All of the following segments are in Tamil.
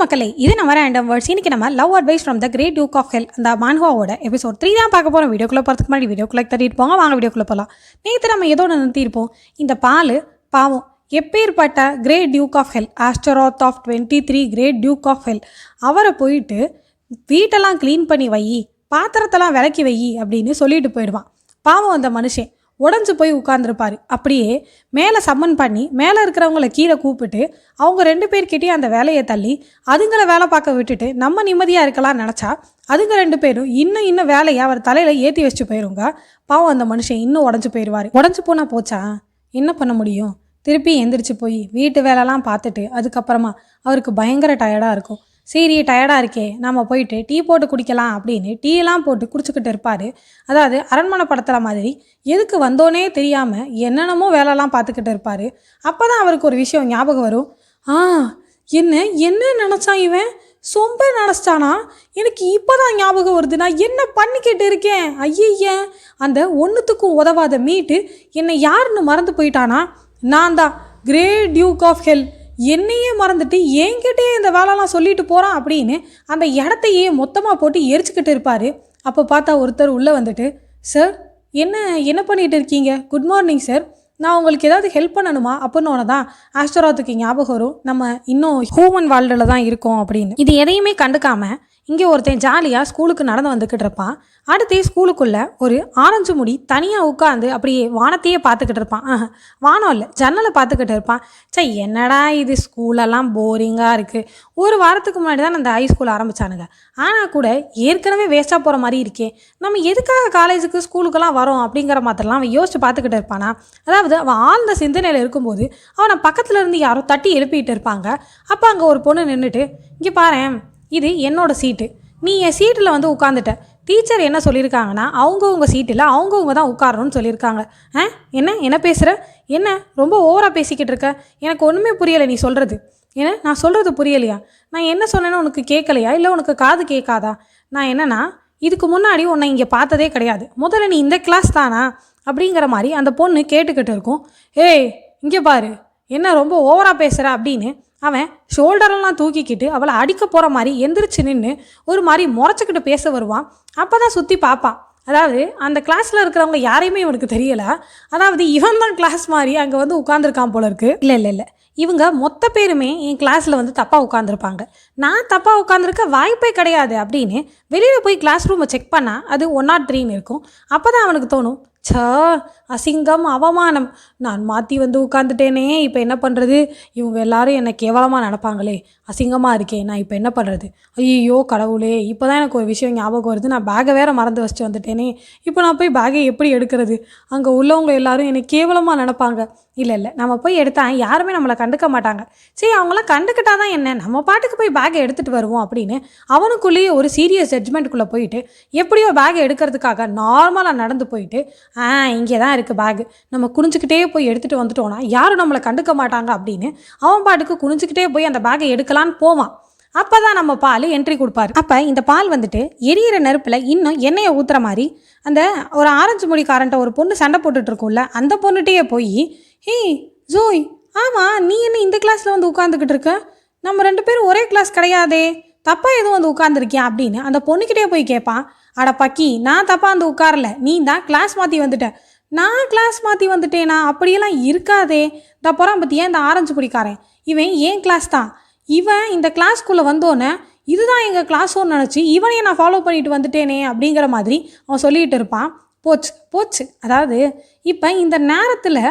மக்களே இது நம்ம ரேண்டம் வேர்ட்ஸ் இன்னைக்கு நம்ம love advice from the great duke of hell அந்த மான்ஹாவோட எபிசோட் த்ரீ தான் பார்க்க போகிறோம் வீடியோக்குள்ளே போகிறதுக்கு முன்னாடி வீடியோக்குள்ளே தட்டிட்டு போங்க. வாங்க வீடியோக்குள்ளே போகலாம் நேற்று நம்ம எதோட நிறுத்தியிருப்போம். இந்த பால் பாவம் எப்பேற்பட்ட great duke of hell Astaroth of twenty three great duke of hell அவரை போயிட்டு வீட்டெல்லாம் க்ளீன் பண்ணி வை பாத்திரத்தெல்லாம் விளக்கி வை அப்படின்னு சொல்லிட்டு போயிடுவான். பாவம் அந்த மனுஷன். உடஞ்சு போய் உட்காந்துருப்பார் அப்படியே மேலே சம்மன் பண்ணி மேலே இருக்கிறவங்கள கீழே கூப்பிட்டு அவங்க ரெண்டு பேர்கிட்டயும் அந்த வேலையை தள்ளி அதுங்களை வேலை பார்க்க விட்டுட்டு நம்ம நிம்மதியாக இருக்கலாம்னு நினச்சா அதுங்க ரெண்டு பேரும் இன்னும் இன்னும் வேலையை அவர் தலையில் ஏற்றி வச்சுட்டு போயிருங்க. பாவம் அந்த மனுஷன் இன்னும் உடஞ்சு போயிடுவார் உடஞ்சு போனால் போச்சா? என்ன பண்ண முடியும்? திருப்பி எந்திரிச்சு போய் வீட்டு வேலைலாம் பார்த்துட்டு அதுக்கப்புறமா அவருக்கு பயங்கர டயர்டாக இருக்கும். சரி டயர்டாக இருக்கே நம்ம போயிட்டு டீ போட்டு குடிக்கலாம் அப்படின்னு டீயெல்லாம் போட்டு குடிச்சுக்கிட்டு இருப்பார். அதாவது அரண்மனை படத்தில் மாதிரி எதுக்கு வந்தோன்னே தெரியாமல் என்னென்னமோ வேலைலாம் பார்த்துக்கிட்டு இருப்பார். அப்போ தான் அவருக்கு ஒரு விஷயம் ஞாபகம் வரும். ஆ என்ன என்ன நினச்சான் இவன்? சொம்ப நினச்சிட்டானா எனக்கு இப்போ தான் ஞாபகம் வருது. நான் என்ன பண்ணிக்கிட்டு இருக்கேன்? ஐயையே அந்த ஒன்றுத்துக்கும் உதவாத மீட்டு என்னை யாருன்னு மறந்து போயிட்டானா? நான் தான். கிரேட் டியூக் ஆஃப் ஹெல் என்னையே மறந்துட்டு என்கிட்டயே இந்த வேலைலாம் சொல்லிட்டு போகிறான் அப்படின்னு அந்த இடத்தையே மொத்தமாக போட்டு எரிச்சுக்கிட்டு இருப்பார். அப்போ பார்த்தா ஒருத்தர் உள்ளே வந்துட்டு சார் என்ன என்ன பண்ணிகிட்டு இருக்கீங்க? குட் மார்னிங் சார் நான் உங்களுக்கு ஏதாவது ஹெல்ப் பண்ணணுமா? அப்படின்னு தான் ஆஸ்ட்ராத்துக்கு ஞாபகம் வரும். நம்ம இன்னும் ஹியூமன் வேர்ல்டில் தான் இருக்கோம் அப்படின்னு. இது எதையுமே கண்டுக்காமல் இங்கே ஒருத்தன் ஜாலியாக ஸ்கூலுக்கு நடந்து வந்துக்கிட்டு இருப்பான். அடுத்தே ஸ்கூலுக்குள்ளே ஒரு ஆரஞ்சு முடி தனியாக உட்காந்து அப்படியே வானத்தையே பார்த்துக்கிட்டு இருப்பான். வானம் இல்லை ஜன்னலை பார்த்துக்கிட்டு இருப்பான். சே என்னடா இது ஸ்கூலெல்லாம் போரிங்காக இருக்குது ஒரு வாரத்துக்கு முன்னாடி தான் அந்த ஹை ஸ்கூல் ஆரம்பித்தானுங்க ஆனால் கூட ஏற்கனவே வேஸ்ட்டாக போகிற மாதிரி இருக்கே. நம்ம எதுக்காக காலேஜுக்கு ஸ்கூலுக்கெல்லாம் வரோம் அப்படிங்கிற மாதிரிலாம் அவன் யோசிச்சு பார்த்துக்கிட்டு இருப்பானா? அதாவது அவன் ஆழ்ந்த சிந்தனையில் இருக்கும்போது அவனை பக்கத்தில் இருந்து யாரோ தட்டி எழுப்பிட்டு இருப்பாங்க. அப்போ அங்கே ஒரு பொண்ணு நின்றுட்டு இங்கே பாரு இது என்னோட சீட்டு. நீ என் சீட்டில் வந்து உட்காந்துட்ட டீச்சர் என்ன சொல்லியிருக்காங்கன்னா அவங்கவுங்க சீட்டில் அவங்கவுங்க தான் உட்காரணும்னு சொல்லியிருக்காங்க ஆ? என்ன? என்ன பேசுகிற என்ன? ரொம்ப ஓவராக பேசிக்கிட்டு இருக்க. எனக்கு ஒன்றுமே புரியலை நீ சொல்கிறது ஏன்னா நான் சொல்கிறது புரியலையா? நான் என்ன சொன்னேன்னு உனக்கு கேட்கலையா? இல்லை உனக்கு காது கேட்காதா? நான் என்னன்னா இதுக்கு முன்னாடி உன்னை இங்கே பார்த்ததே கிடையாது. முதல்ல நீ இந்த கிளாஸ் தானா? அப்படிங்கிற மாதிரி அந்த பொண்ணு கேட்டுக்கிட்டு இருக்கும். ஏய் இங்கே பாரு. என்ன ரொம்ப ஓவராக பேசுகிற அப்படின்னு அவன் ஷோல்டரெல்லாம் தூக்கிக்கிட்டு அவளை அடிக்க போகிற மாதிரி எந்திரிச்சு நின்று ஒரு மாதிரி முறைச்சிக்கிட்டு பேச வருவான். அப்போ தான் சுற்றி பார்ப்பான் அதாவது அந்த கிளாஸில் இருக்கிறவங்க யாரையுமே இவனுக்கு தெரியலை. அதாவது இவன் தான் கிளாஸ் மாதிரி அங்கே வந்து உட்காந்துருக்கான் போல இருக்கு. இல்லை இல்லை இல்லை. இவங்க மொத்த பேருமே என் கிளாஸில் வந்து தப்பாக உட்காந்துருப்பாங்க நான் தப்பாக உட்காந்துருக்க வாய்ப்பே கிடையாது அப்படின்னு வெளியில் போய் கிளாஸ் ரூமை செக் பண்ணால் அது ஒன் நாட் த்ரீன்னு இருக்கும். அப்போ தான் அவனுக்கு தோணும் ச்ச அசிங்கம் அவமானம். நான் மாற்றி வந்து உட்காந்துட்டேனே இப்போ என்ன பண்ணுறது இவங்க எல்லாரும் என்னை கேவலமாக நடப்பாங்களே. அசிங்கமாக இருக்கே நான் இப்போ என்ன பண்ணுறது ஐயோ கடவுளே. இப்போ தான் எனக்கு ஒரு விஷயம் ஞாபகம் வருது. நான் பேகை வேற மறந்து வச்சுட்டு வந்துட்டேனே. இப்போ நான் போய் பேகை எப்படி எடுக்கிறது? அங்கே உள்ளவங்க எல்லாரும் என்னை கேவலமாக நினப்பாங்க. இல்லை இல்லை. நம்ம போய் எடுத்தா யாருமே நம்மளை கண்டுக்க மாட்டாங்க. சரி அவங்களாம் கண்டுக்கிட்டா தான் என்ன? நம்ம பாட்டுக்கு போய் பேகை எடுத்துகிட்டு வருவோம் அப்படின்னு அவனுக்குள்ளேயே ஒரு சீரியஸ் ஜட்ஜ்மெண்ட்டுக்குள்ளே போயிட்டு எப்படியோ பேகை எடுக்கிறதுக்காக நார்மலாக நடந்து போயிட்டு ஆ இங்கே தான் இருக்குது பேகு நம்ம குனிஞ்சுக்கிட்டே போய் எடுத்துகிட்டு வந்துட்டோம்னா யாரும் நம்மளை கண்டுக்க மாட்டாங்க அப்படின்னு அவன் பாட்டுக்கு குனிஞ்சுக்கிட்டே போய் அந்த பேக்கை எடுக்கலான்னு போவான். அப்போ தான் நம்ம பால் என்ட்ரி கொடுப்பாரு. அப்போ இந்த பால் வந்துட்டு எரியிற நெருப்பில் இன்னும் எண்ணெயை ஊற்றுற மாதிரி அந்த ஒரு ஆரஞ்சு முடிக்காரன்ட்ட ஒரு பொண்ணு சண்டை போட்டுட்டு இருக்கும்ல அந்த பொண்ணுகிட்டயே போய் ஹே ஜோய் ஆமாம் நீ என்ன இந்த கிளாஸில் வந்து உட்காந்துக்கிட்டு இருக்க? நம்ம ரெண்டு பேரும் ஒரே கிளாஸ் கிடையாதே தப்பாக எதுவும் வந்து உட்காந்துருக்கியா அப்படின்னு அந்த பொண்ணுக்கிட்டே போய் கேட்பான் அட பக்கி நான் தப்பாக வந்து உட்காரல நீ தான் கிளாஸ் மாற்றி வந்துட்ட. நான் கிளாஸ் மாற்றி வந்துட்டேனா? அப்படியெல்லாம் இருக்காதே. இந்த புறம் பற்றியா இந்த ஆரஞ்சு பிடிக்காரன். இவன் ஏன் கிளாஸ் தான்? இவன் இந்த கிளாஸ்க்குள்ளே வந்தோன்னே இதுதான் எங்கள் கிளாஸோன்னு நினச்சி இவனையும் நான் ஃபாலோ பண்ணிட்டு வந்துட்டேனே அப்படிங்கிற மாதிரி அவன் சொல்லிகிட்டு இருப்பான். போச்சு போச்சு. அதாவது இப்போ இந்த நேரத்தில்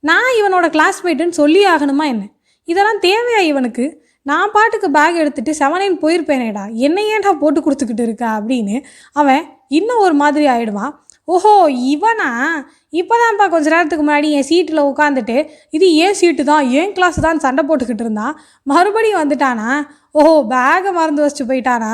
நான் இவனோட கிளாஸ்மேட்டுன்னு சொல்லி ஆகணுமா என்ன? இதெல்லாம் தேவையா இவனுக்கு? நான் பாட்டுக்கு பேக் எடுத்துட்டு செவனைன் போயிருப்பேனேடா. என்னை ஏன்டா போட்டு கொடுத்துக்கிட்டு இருக்கா அப்படின்னு அவன் இன்னும் ஒரு மாதிரி ஆயிடுவான். ஓஹோ இவனா? இப்போதான்ப்பா கொஞ்ச நேரத்துக்கு முன்னாடி என் சீட்டில் உட்காந்துட்டு இது ஏன் சீட்டு தான் ஏன் கிளாஸ் தான் சண்டை போட்டுக்கிட்டு இருந்தான் மறுபடியும் வந்துட்டானா? ஓஹோ பேகை மறந்து வச்சுட்டு போயிட்டானா?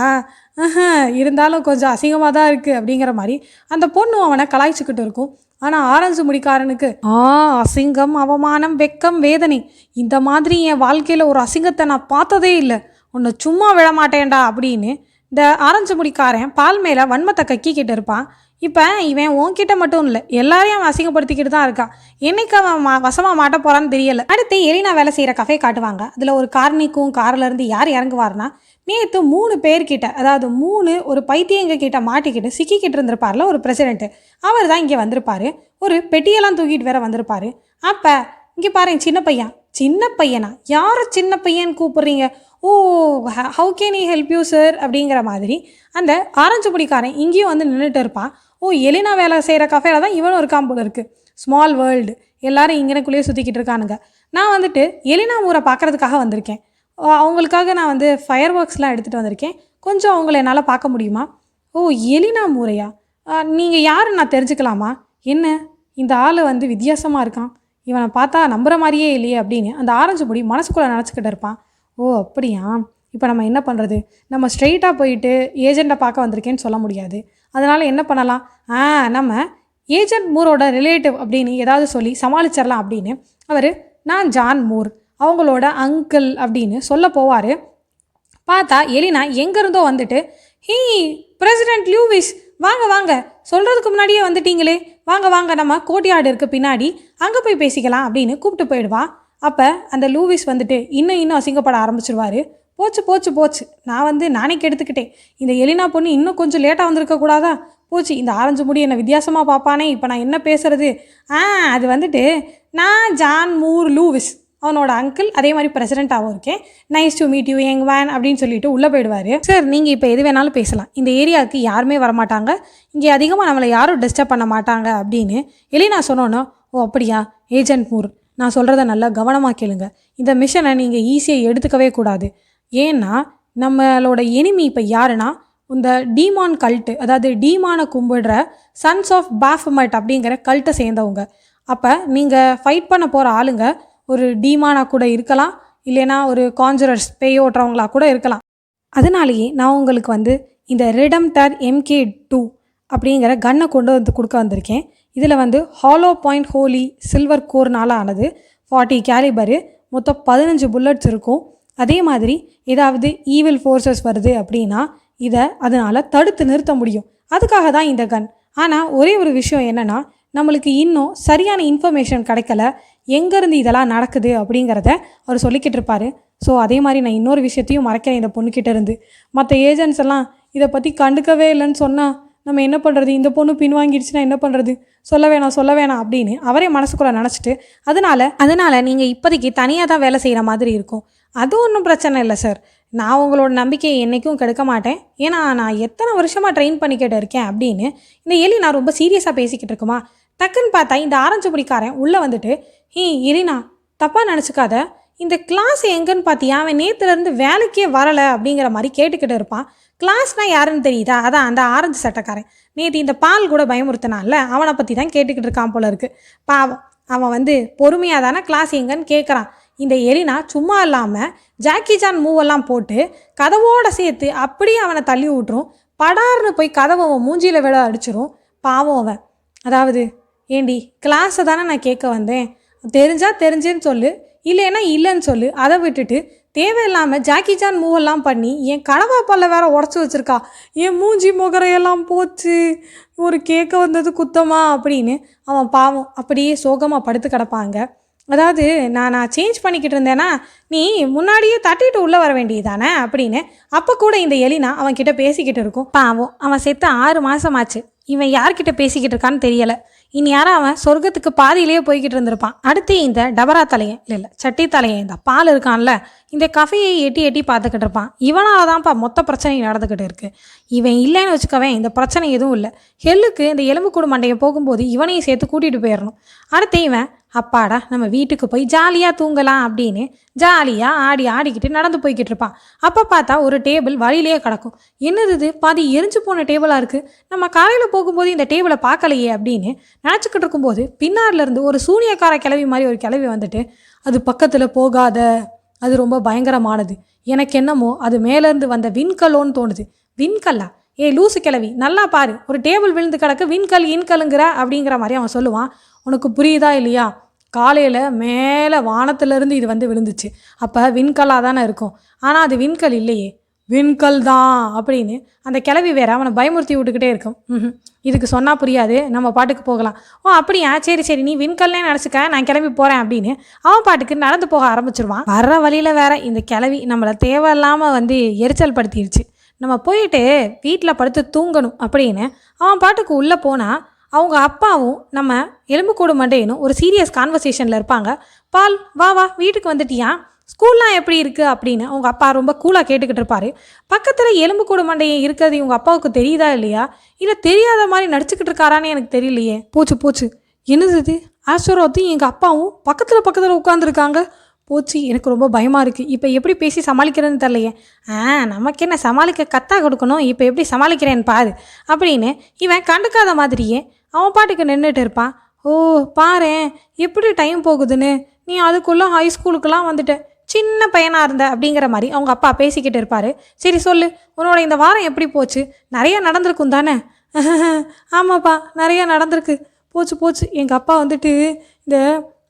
இருந்தாலும் கொஞ்சம் அசிங்கமாக தான் இருக்குது அப்படிங்கிற மாதிரி அந்த பொண்ணு அவனை கலாய்ச்சிக்கிட்டு இருக்கும். ஆனால் ஆரஞ்சு முடிக்காரனுக்கு ஆ அசிங்கம் அவமானம் வெக்கம் வேதனை இந்த மாதிரி என் வாழ்க்கையில் ஒரு அசிங்கத்தை நான் பார்த்ததே இல்லை. உன்னை சும்மா விழ மாட்டேன்டா அப்படின்னு இந்த ஆரஞ்சு முடிக்காரன் பால் மேலே வன்மத்தை கக்கிக்கிட்டு இருப்பான். இப்போ இவன் உன்கிட்ட மட்டும் இல்லை எல்லாரையும் அவன் அசிங்கப்படுத்திக்கிட்டு தான் இருக்கான் என்னைக்கு அவன் மா வசமாக மாட்ட போகிறான்னு தெரியல. அடுத்து எலினா வேலை செய்கிற கஃபே காட்டுவாங்க. அதில் ஒரு கார்னிக்கும் நீக்கும் கார்லேருந்து யார் இறங்குவார்னா நேற்று மூணு பேர்கிட்ட அதாவது மூணு ஒரு பைத்தியங்க கிட்ட மாட்டிக்கிட்டு சிக்கிக்கிட்டு இருந்திருப்பார்ல ஒரு பிரசிடென்ட் அவர் தான் இங்கே வந்திருப்பார். ஒரு பெட்டியெல்லாம் தூக்கிட்டு வேற வந்திருப்பார். அப்போ இங்கே பாருங்க சின்ன பையன். சின்ன பையனா? யாரை சின்ன பையன் கூப்பிட்றீங்க? ஓ how can I help you sir அப்படிங்கிற மாதிரி அந்த ஆரஞ்சு பிடிக்காரன் இங்கேயும் வந்து நின்றுட்டு இருப்பான். ஓ எலினா வேலை செய்கிற கஃபேல தான் இவனும் இருக்கான் போல இருக்கு. ஸ்மால் வேர்ல்டு எல்லாரும் இங்கனக்குள்ளேயே சுற்றிக்கிட்டு இருக்கானுங்க. நான் வந்துட்டு எலினா ஊரை பார்க்கறதுக்காக வந்திருக்கேன். அவங்களுக்காக நான் வந்து ஃபயர் ஒர்க்ஸ்லாம் எடுத்துகிட்டு வந்திருக்கேன். கொஞ்சம் அவங்கள என்னால் பார்க்க முடியுமா? ஓ எலினா மூரையா நீங்கள் யாருன்னு நான் தெரிஞ்சுக்கலாமா? என்ன? இந்த ஆள் வந்து வித்தியாசமாக இருக்கான். இவனை பார்த்தா நம்புகிற மாதிரியே இல்லையே அப்படின்னு அந்த ஆரஞ்சு பொடி மனசுக்குள்ளே நினச்சிக்கிட்டு இருப்பான். ஓ அப்படியா? இப்போ நம்ம என்ன பண்ணுறது நம்ம ஸ்ட்ரெயிட்டாக போயிட்டு ஏஜெண்ட்டை பார்க்க வந்திருக்கேன்னு சொல்ல முடியாது. அதனால் என்ன பண்ணலாம்? ஆ நம்ம ஏஜென்ட் மூரோட ரிலேட்டிவ் அப்படின்னு ஏதாவது சொல்லி சமாளிச்சிடலாம் அப்படின்னு அவர் நான் ஜான் மூர் அவங்களோட அங்கிள் அப்படின்னு சொல்ல போவார். பார்த்தா எலினா எங்கேருந்தோ வந்துட்டு ஹீ பிரசிடென்ட் லியூவிஸ் வாங்க வாங்க சொல்கிறதுக்கு முன்னாடியே வந்துட்டீங்களே. வாங்க வாங்க நம்ம கோட்டியாடு இருக்கு பின்னாடி அங்கே போய் பேசிக்கலாம் அப்படின்னு கூப்பிட்டு போயிடுவா. அப்போ அந்த லூவிஸ் வந்துட்டு இன்னும் இன்னும் அசிங்கப்பட ஆரம்பிச்சிருவாரு. போச்சு போச்சு போச்சு. நான் வந்து நானே கெடுத்துக்கிட்டேன். இந்த எலினா பொண்ணு இன்னும் கொஞ்சம் லேட்டாக வந்திருக்க கூடாதா? போச்சு இந்த ஆரஞ்சு முடி என்னை வித்தியாசமாக பார்ப்பானே இப்போ நான் என்ன பேசுறது? ஆ அது வந்துட்டு நான் ஜான் மூர் லூவிஸ். அவனோட அங்கிள் அதே மாதிரி பிரசிடென்ட்டாகவும் இருக்கேன். Nice to meet you young man அப்படின்னு சொல்லிட்டு உள்ளே போயிடுவார். சார் நீங்கள் இப்போ எது வேணாலும் பேசலாம். இந்த ஏரியாவுக்கு யாருமே வரமாட்டாங்க. இங்கே அதிகமாக நம்மளை யாரும் டிஸ்டர்ப் பண்ண மாட்டாங்க அப்படின்னு எலினா சொன்னோன்னா ஓ அப்படியா? ஏஜென்ட் மூர் நான் சொல்கிறத நல்லா கவனமாக கேளுங்க. இந்த மிஷனை நீங்கள் ஈஸியாக எடுத்துக்கவே கூடாது. ஏன்னா நம்மளோட எனிமி இப்போ யாருன்னா இந்த டீமான் கல்ட்டு அதாவது டீமானை கும்பிடுற சன்ஸ் ஆஃப் பாஃபமட் அப்படிங்கிற கல்ட்டை சேர்ந்தவங்க. அப்போ நீங்கள் ஃபைட் பண்ண போகிற ஆளுங்க ஒரு டீமானாக கூட இருக்கலாம் இல்லைன்னா ஒரு கான்ஜரர்ஸ் பேய் ஓட்டுறவங்களா கூட இருக்கலாம். அதனாலேயே நான் உங்களுக்கு வந்து இந்த ரிடம்டர் எம்கே டூ அப்படிங்கிற கன்னை கொண்டு வந்து கொடுக்க வந்திருக்கேன். இதில் வந்து ஹாலோ பாயிண்ட் ஹோலி சில்வர் கோர்னால ஆனது ஃபார்ட்டி கேலிபரு மொத்தம் பதினஞ்சு புல்லட்ஸ் இருக்கும். அதே மாதிரி ஏதாவது ஈவில் ஃபோர்ஸஸ் வருது அப்படின்னா இதை அதனால் தடுத்து நிறுத்த முடியும். அதுக்காக தான் இந்த கன் ஆனால் ஒரே ஒரு விஷயம் என்னென்னா நம்மளுக்கு இன்னும் சரியான இன்ஃபர்மேஷன் கிடைக்கல. எங்கேருந்து இதெல்லாம் நடக்குது அப்படிங்கிறத அவர் சொல்லிக்கிட்டு இருப்பார். ஸோ அதே மாதிரி நான் இன்னொரு விஷயத்தையும் மறைக்கிறேன் இந்த பொண்ணுக்கிட்ட இருந்து. மற்ற ஏஜென்ட்ஸ் எல்லாம் இதை பற்றி கண்டுக்கவே இல்லைன்னு சொன்னால் நம்ம என்ன பண்ணுறது இந்த பொண்ணு பின்வாங்கிடுச்சுன்னா என்ன பண்ணுறது சொல்ல வேணாம் சொல்ல வேணாம் அப்படின்னு அவரே மனசுக்குள்ளே நினச்சிட்டு அதனால அதனால் நீங்கள் இப்போதைக்கு தனியாக தான் வேலை செய்கிற மாதிரி இருக்கும். அது ஒன்றும் பிரச்சனை இல்லை சார் நான் உங்களோட நம்பிக்கையை என்றைக்கும் கெடுக்க மாட்டேன். ஏன்னா நான் எத்தனை வருஷமாக ட்ரெயின் பண்ணிக்கிட்டு இருக்கேன் அப்படின்னு இந்த எலி நான் ரொம்ப சீரியஸாக பேசிக்கிட்டு இருக்குமா? டக்குன்னு பார்த்தா இந்த ஆரஞ்சு பிடிக்காரன் உள்ளே வந்துட்டு ஹீ எலினா தப்பாக நினச்சிக்காத. இந்த கிளாஸ் எங்கன்னு பார்த்தியா? அவன் நேற்றுலேருந்து வேலைக்கே வரலை அப்படிங்கிற மாதிரி கேட்டுக்கிட்டு இருப்பான். கிளாஸ்னால் யாருன்னு தெரியுதா? அதான் அந்த ஆரஞ்சு சட்டைக்காரன். நேற்று இந்த பால் கூட பயமுறுத்தினான்ல அவனை பற்றி தான் கேட்டுக்கிட்டு இருக்கான் போல இருக்குது பாவம் அவன் வந்து பொறுமையாக தானே கிளாஸ் எங்கன்னு கேட்குறான் இந்த எலினா சும்மா இல்லாமல் ஜாக்கி ஜான் மூவெல்லாம் போட்டு கதவோடு சேர்த்து அப்படியே அவனை தள்ளி விட்டுரும். படார்னு போய் கதவை அவன் மூஞ்சியில் விட அடிச்சிரும். பாவம் அவன். அதாவது ஏண்டி கிளாஸை தானே நான் கேட்க வந்தேன். தெரிஞ்சா தெரிஞ்சேன்னு சொல்லு இல்லைன்னா இல்லைன்னு சொல்லு. அதை விட்டுட்டு தேவையில்லாமல் ஜாக்கி ஜான் மூவெல்லாம் பண்ணி என் கனவா பல்ல வேற உடச்சி வச்சுருக்கா. என் மூஞ்சி முகரையெல்லாம் போச்சு. ஒரு கேட்க வந்தது குத்தமா அப்படின்னு அவன் பாவம் அப்படியே சோகமாக படுத்து கிடப்பாங்க. அதாவது நான் நான் சேஞ்ச் பண்ணிக்கிட்டு இருந்தேன்னா நீ முன்னாடியே தட்டிட்டு உள்ளே வர வேண்டியதானே அப்படின்னு அப்போ கூட இந்த எலினா அவன் கிட்ட பேசிக்கிட்டு இருக்கும். பாவம் அவன் செத்து ஆறு மாதம் ஆச்சு இவன் யார்கிட்ட பேசிக்கிட்டு இருக்கான்னு தெரியலை. இனி யாரும் அவன்? சொர்க்கத்துக்கு பாதியிலேயே போய்கிட்டு இருந்திருப்பான். அடுத்து இந்த டபரா தலையன் இல்லை இல்லை சட்டி தலையன் இந்த பால் இருக்கான்ல இந்த கஃபையை எட்டி எட்டி பார்த்துக்கிட்டு இருப்பான். இவனால் தான்ப்பா மொத்த பிரச்சனையும் நடந்துக்கிட்டு இருக்குது இவன் இல்லைன்னு வச்சுக்கவேன் இந்த பிரச்சனை எதுவும் இல்லை. ஹெல்லுக்கு இந்த எலும்புக்கூடு மண்டையை போகும்போது இவனையும் சேர்த்து கூட்டிகிட்டு போயிடணும் அடுத்து இவன் அப்பாடா நம்ம வீட்டுக்கு போய் ஜாலியாக தூங்கலாம் அப்படின்னு ஜாலியாக ஆடி ஆடிக்கிட்டு நடந்து போய்கிட்டு இருப்பான் அப்போ பார்த்தா ஒரு டேபிள் வழியிலேயே கிடக்கும். என்னது இது? பாதி எரிஞ்சு போன டேபிளாக இருக்குது நம்ம காலையில் போகும்போது இந்த டேபிளை பார்க்கலையே அப்படின்னு நினச்சிக்கிட்டு இருக்கும்போது பின்னாடிலேருந்து ஒரு சூனியக்கார கிளவி மாதிரி ஒரு கிளவி வந்துட்டு அது பக்கத்தில் போகாத. அது ரொம்ப பயங்கரமானது. எனக்கு என்னமோ அது மேலேருந்து வந்த விண்கலோன்னு தோணுது. விண்கல்லா ஏ லூசு கிளவி நல்லா பாரு. ஒரு டேபிள் விழுந்து கிடக்கு விண்கல் இன்கலுங்கிற அப்படிங்கிற மாதிரி அவன் சொல்லுவான். உனக்கு புரியுதா இல்லையா? காலையில் மேலே வானத்துலேருந்து இது வந்து விழுந்துச்சு. அப்போ விண்கல்லாக தானே இருக்கும். ஆனால் அது விண்கல் இல்லையே. விண்கல் தான் அப்படின்னு அந்த கிளவி வேற அவனை பயமுறுத்தி விட்டுக்கிட்டே இருக்கும். ம்ஹும். இதுக்கு சொன்னால் புரியாது. நம்ம பாட்டுக்கு போகலாம். ஓ அப்படியா? சரி சரி. நீ விண்கல்லே நினச்சிக்க. நான் கிளம்பி போகிறேன் அப்படின்னு அவன் பாட்டுக்கு நடந்து போக ஆரம்பிச்சிருவான். வர்ற வழியில் வேற இந்த கிளவி நம்மளை தேவையில்லாமல் வந்து எரிச்சல் படுத்திடுச்சு நம்ம போயிட்டு வீட்டில் படுத்து தூங்கணும் அப்படின்னு அவன் பாட்டுக்கு உள்ளே போனால் அவங்க அப்பாவும் நம்ம எலும்புக்கூடு மண்டையனும் ஒரு சீரியஸ் கான்வர்சேஷனில் இருப்பாங்க. பால் வா வா வீட்டுக்கு வந்துட்டியா? ஸ்கூல்லாம் எப்படி இருக்குது அப்படின்னு அவங்க அப்பா ரொம்ப கூலாக கேட்டுக்கிட்டு இருப்பாரு. பக்கத்தில் எலும்புக்கூடு மண்டையன் இருக்கிறது இவங்க அப்பாவுக்கு தெரியுதா இல்லையா? இல்லை தெரியாத மாதிரி நடிச்சுக்கிட்டு இருக்காரான்னு எனக்கு தெரியலையே. போச்சு போச்சு. என்னது இது? ஆஸ்வரத்தையும் எங்கள் அப்பாவும் பக்கத்தில் பக்கத்தில் உட்காந்துருக்காங்க போச்சு எனக்கு ரொம்ப பயமாக இருக்குது இப்போ எப்படி பேசி சமாளிக்கிறதுன்னு தெரிலையே ஆ நமக்கு என்ன சமாளிக்க கத்தா கொடுக்கணும்? இப்போ எப்படி சமாளிக்கிறேன்னு பாரு. அப்படின்னு இவன் கண்டுக்காத மாதிரியே அவன் பாட்டுக்கு நின்றுட்டு இருப்பான். ஓ பாரேன் எப்படி டைம் போகுதுன்னு? நீ அதுக்குள்ளே ஹை ஸ்கூலுக்கெல்லாம் வந்துட்ட. சின்ன பையனாக இருந்த அப்படிங்கிற மாதிரி அவங்க அப்பா பேசிக்கிட்டு இருப்பார். சரி சொல்லு. உன்னோட இந்த வாரம் எப்படி போச்சு? நிறைய நடந்திருக்கும் தானே? ஆமாப்பா நிறைய நடந்திருக்கு. போச்சு போச்சு. எங்கள் அப்பா வந்துட்டு இந்த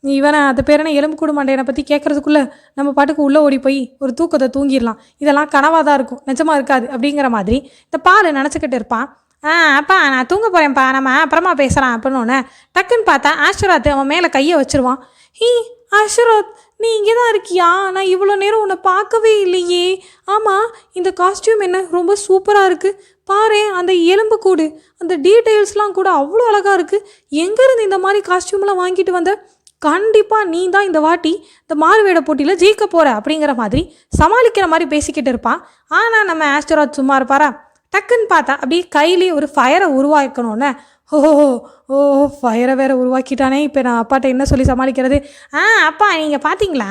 இவனை அந்த பேரனை எலும்புக்கூடு மாட்டேனை பற்றி கேட்குறதுக்குள்ளே நம்ம பாட்டுக்கு உள்ளே ஓடி போய் ஒரு தூக்கத்தை தூங்கிடலாம். இதெல்லாம் கனவாக தான் இருக்கும். நிஜமாக இருக்காது அப்படிங்கிற மாதிரி. இந்த பால் நினச்சிக்கிட்டு இருப்பான். ஆ அப்பா நான் தூங்க போகிறேன்ப்பா நம்ம அப்புறமா பேசுகிறான் அப்படின்னு டக்குன்னு பார்த்தா ஆஷ்வராத் அவன் மேலே கையை வச்சிருவான். ஹீ ஆஷ்வராத் நீ இங்கே தான் இருக்கியா? நான் இவ்வளோ நேரம் உன்னை பார்க்கவே இல்லையே. ஆமாம் இந்த காஸ்டியூம் என்ன ரொம்ப சூப்பராக இருக்குது பாரு அந்த எலும்பு கூடு. அந்த டீட்டெயில்ஸ்லாம் கூட அவ்வளோ அழகாக இருக்குது எங்கேருந்து இந்த மாதிரி காஸ்டியூம்லாம் வாங்கிட்டு வந்த? கண்டிப்பாக நீ தான் இந்த வாட்டி இந்த மாறுவேட போட்டியில் ஜெயிக்க போகிற அப்படிங்கிற மாதிரி சமாளிக்கிற மாதிரி பேசிக்கிட்டு இருப்பான் ஆனால் நம்ம ஆஸ்ட்ராஜ் சும்மா இருப்பாரா? டக்குன்னு பார்த்தா அப்படியே கையிலேயே ஒரு ஃபயரை உருவாக்கணும்னு ஓ ஓ ஃபயரை வேற உருவாக்கிட்டானே. இப்போ நான் அப்பாட்ட என்ன சொல்லி சமாளிக்கிறது? ஆ அப்பா நீங்கள் பார்த்தீங்களா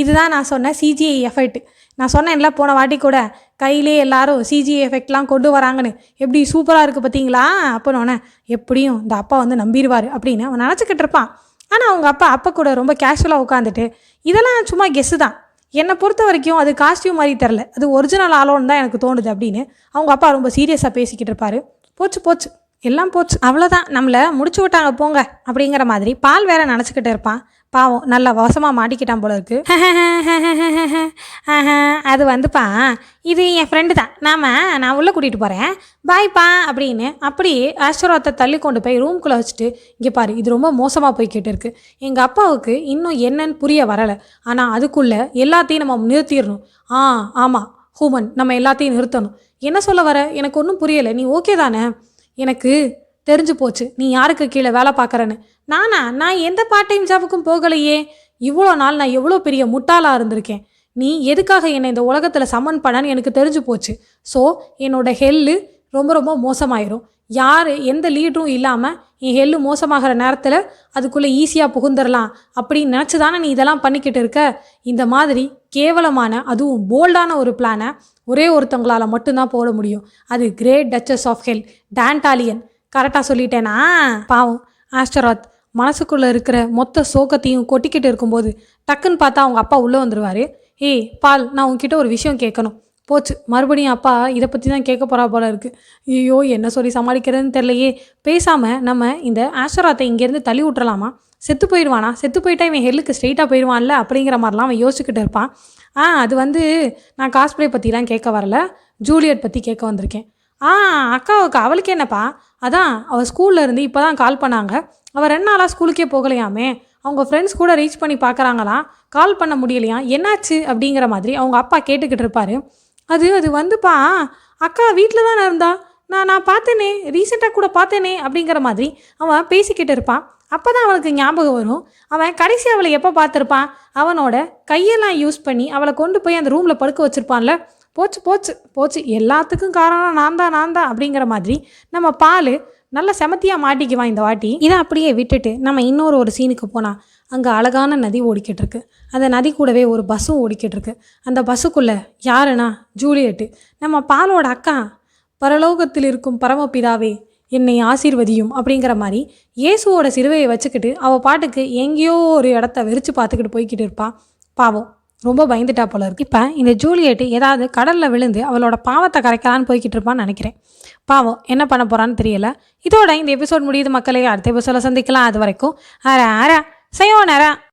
இதுதான் நான் சொன்ன சிஜிஐ எஃபெக்ட் நான் சொன்னேன்ல போன வாட்டி கூட. கையிலே எல்லாரும் சிஜிஐ எஃபெக்ட்லாம் கொண்டு வராங்கன்னு. எப்படி சூப்பராக இருக்குது பார்த்தீங்களா அப்போனோடனே எப்படியும் இந்த அப்பா வந்து நம்பிடுவார் அப்படின்னு அவன் நினச்சிக்கிட்டு இருப்பான். ஆனால் அவங்க அப்பா அப்பா கூட ரொம்ப கேஷுவலாக உட்காந்துட்டு இதெல்லாம் சும்மா கெஸ்ஸு தான். என்னை பொறுத்த வரைக்கும் அது காஸ்டியூம் மாதிரி தெரில அது ஒரிஜினல் ஆளோன்னு தான் எனக்கு தோணுது அப்படின்னு அவங்க அப்பா ரொம்ப சீரியஸாக பேசிக்கிட்டு இருப்பாரு. போச்சு போச்சு. எல்லாம் போச்சு. அவ்வளோதான் நம்மளை முடிச்சு விட்டாங்க. போங்க. அப்படிங்கிற மாதிரி பால் வேற நினச்சிக்கிட்டு இருப்பான். பாவம் நல்லா வசமாக மாட்டிக்கிட்டான் போல இருக்கு. அது வந்துப்பா. இது என் ஃப்ரெண்டு தான். நாம நான் உள்ளே கூட்டிகிட்டு போகிறேன் பாய்ப்பா அப்படின்னு அப்படியே ஆஸ்வரத்தை தள்ளி கொண்டு போய் ரூம்குள்ளே வச்சுட்டு இங்கே பாரு இது ரொம்ப மோசமாக போய்கிட்டு இருக்கு எங்கள் அப்பாவுக்கு இன்னும் என்னன்னு புரிய வரலை. ஆனால் அதுக்குள்ளே எல்லாத்தையும் நம்ம நிறுத்திடணும். ஆ ஆமாம் ஹூமன் நம்ம எல்லாத்தையும் நிறுத்தணும். என்ன சொல்ல வர? எனக்கு ஒன்றும் புரியலை. நீ ஓகே தானே? எனக்கு தெரிஞ்சு போச்சு. நீ யாருக்கு கீழே வேலை பார்க்குறேன்னு? நானா நான் எந்த பார்ட் டைம் ஜாபுக்கும் போகலையே. இவ்வளோ நாள் நான் எவ்வளோ பெரிய முட்டாளாக இருந்திருக்கேன். நீ எதுக்காக என்னை இந்த உலகத்தில் சம்மன் பண்ணான்னு எனக்கு தெரிஞ்சு போச்சு. ஸோ என்னோட ஹெல்லு ரொம்ப ரொம்ப மோசமாயிரும். யார் எந்த லீடரும் இல்லாமல் என் ஹெல்லு மோசமாகிற நேரத்தில் அதுக்குள்ளே ஈஸியாக புகுந்துடலாம் அப்படின்னு நினச்சி தானே நீ இதெல்லாம் பண்ணிக்கிட்டு இருக்க? இந்த மாதிரி கேவலமான அதுவும் போல்டான ஒரு பிளானை ஒரே ஒருத்தவங்களால் மட்டும்தான் போட முடியும். அது great duchess of hell Dantalion கரெக்டாக சொல்லிட்டேனா? பாவம். ஆஸ்டராத் மனசுக்குள்ளே இருக்கிற மொத்த சோகத்தையும் கொட்டிக்கிட்டு இருக்கும்போது டக்குன்னு பார்த்தா அவங்க அப்பா உள்ளே வந்துடுவார் ஏய் பால் நான் உங்ககிட்ட ஒரு விஷயம் கேட்கணும். போச்சு மறுபடியும் அப்பா இதை பற்றி தான் கேட்க போகிறா போல இருக்குது ஐயோ என்ன சொல்லி சமாளிக்கிறதுன்னு தெரிலையே பேசாமல் நம்ம இந்த ஆஸ்டராத்தை இங்கேருந்து தள்ளி விட்டுறலாமா? செத்து போயிடுவானா? செத்து போயிட்டா இவன் ஹெல்லுக்கு ஸ்ட்ரெயிட்டாக போயிடுவான்ல? அப்படிங்கிற மாதிரிலாம் அவன் யோசிச்சுக்கிட்டு இருப்பான். ஆ அது வந்து நான் காஸ்பிளே பற்றிலாம் கேட்க வரல. ஜூலியட் பற்றி கேட்க வந்திருக்கேன். ஆ அக்காவுக்கு அவளுக்கு என்னப்பா? அதான் அவள் ஸ்கூல்லேருந்து இப்போ தான் கால் பண்ணாங்க. அவள் ரெண்டு நாளாக ஸ்கூலுக்கே போகலையாமே? அவங்க ஃப்ரெண்ட்ஸ் கூட ரீச் பண்ணி பார்க்குறாங்களாம் கால் பண்ண முடியலையா? என்னாச்சு? அப்படிங்கிற மாதிரி அவங்க அப்பா கேட்டுக்கிட்டு இருப்பாரு. அது அது வந்துப்பா அக்கா வீட்டில் தானே இருந்தா? நான் நான் பார்த்தேனே ரீசெண்டாக கூட பார்த்தேனே அப்படிங்கிற மாதிரி அவன் பேசிக்கிட்டு இருப்பான். அப்போ தான் அவனுக்கு ஞாபகம் வரும். அவன் கடைசி அவளை எப்போ பார்த்துருப்பான்? அவனோட கையெல்லாம் யூஸ் பண்ணி அவளை கொண்டு போய் அந்த ரூமில் படுக்க வச்சுருப்பான்ல. போச்சு போச்சு போச்சு. எல்லாத்துக்கும் காரணம் நான் தான் நான் தான் அப்படிங்கிற மாதிரி நம்ம பால் நல்ல செமத்தியாக மாட்டிக்குவான் இந்த வாட்டி. இதை அப்படியே விட்டுட்டு நம்ம இன்னொரு ஒரு சீனுக்கு போனால் அங்கே அழகான நதி ஓடிக்கிட்டு இருக்கு. அந்த நதி கூடவே ஒரு பஸ்ஸும் ஓடிக்கிட்டு இருக்கு. அந்த பஸ்ஸுக்குள்ளே யாருன்னா ஜூலியட்டு. நம்ம பாலோட அக்கா பரலோகத்தில் இருக்கும் பரமபிதாவே என்னை ஆசீர்வதியும் அப்படிங்கிற மாதிரி இயேசுவோட சிறுவையை வச்சுக்கிட்டு அவள் பாட்டுக்கு எங்கேயோ ஒரு இடத்த வெறிச்சு பார்த்துக்கிட்டு போய்கிட்டு இருப்பாள் பாவம். ரொம்ப பயந்துட்டா போல இருக்கு. இப்போ இந்த ஜூலியட் ஏதாவது கடலில் விழுந்து அவளோட பாவத்தை கரைக்கலான்னு போய்கிட்டு இருப்பான்னு நினைக்கிறேன். பாவம் என்ன பண்ண போகிறான்னு தெரியல. இதோட இந்த எபிசோட் முடியுது மக்களே. அடுத்த எபிசோட சந்திக்கலாம். அது வரைக்கும் ஆரா ஆரா செய்யோம் நேரா